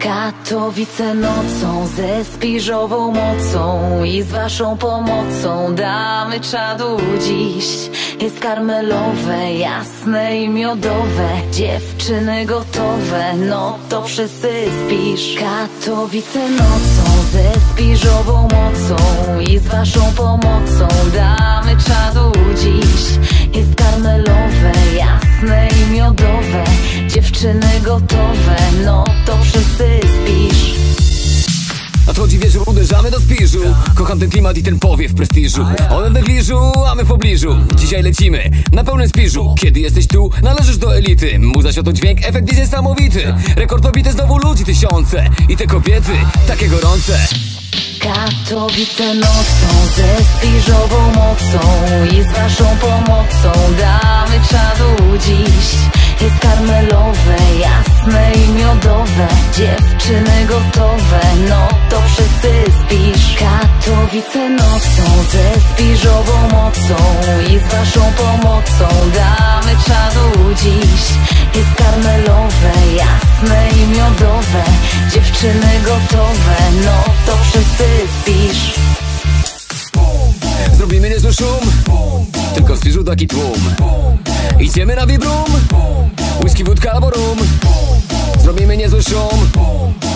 Katowice nocą ze spiżową mocą i z waszą pomocą damy czadu dziś. Jest karmelowe, jasne i miodowe, dziewczyny gotowe, no to wszyscy spisz. Katowice nocą ze spiżową mocą i z waszą pomocą damy czadu jasne i miodowe, dziewczyny gotowe, no to wszyscy spisz. Nadchodzi wieczór, uderzamy do spiżu. Kocham ten klimat i ten powiew prestiżu. One w negliżu, a my w pobliżu. Dzisiaj lecimy na pełnym spiżu. Kiedy jesteś tu, należysz do elity. Muza to dźwięk, efekt jest niesamowity. Rekord pobity znowu ludzi tysiące. I te kobiety, takie gorące Katowice nocą ze spiżową mocą i z waszą pomocą damy czadu dziś. Jest karmelowe, jasne i miodowe, dziewczyny gotowe, no to wszyscy spisz. Katowice nocą ze spiżową mocą i z waszą pomocą damy czadu dziś. Jest karmelowe, jasne i miodowe, dziewczyny gotowe, no to wszyscy spisz. Zrobimy niezły szum Tylko w spiżu taki tłum Idziemy na vibrum Whisky, wódka albo rum Zrobimy niezły szum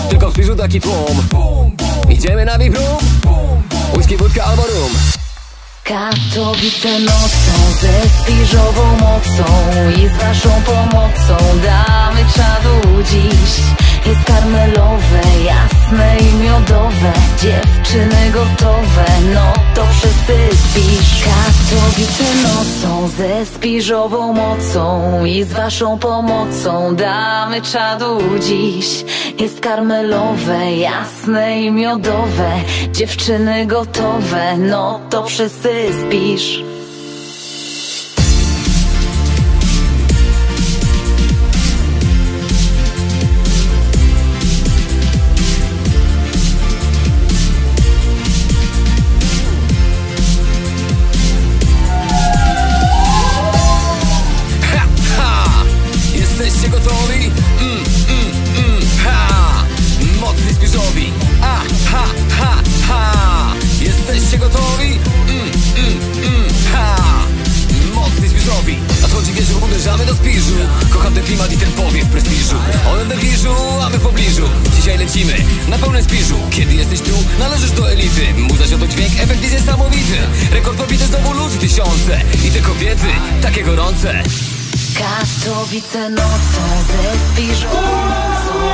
Tylko w spiżu taki tłum Idziemy na vibrum Whisky, wódka albo rum Katowice nocą ze spiżową mocą i z waszą pomocą damy czadu dziś. Jest karmelowe, jasne i miodowe, dziewczyny gotowe, no to wszyscy spisz. Katowice nocą ze spiżową mocą i z waszą pomocą damy czadu dziś. Jest karmelowe, jasne i miodowe, dziewczyny gotowe, no to wszyscy spisz. Spiżu Kocham ten klimat i ten powiew prestiżu. One w a my w pobliżu. Dzisiaj lecimy na pełnym spiżu. Kiedy jesteś tu, należysz do elity. Muza to dźwięk, efekt jest niesamowity. Rekord pobity znowu ludzi tysiące. I te kobiety, takie gorące. Katowice nocą ze spiżową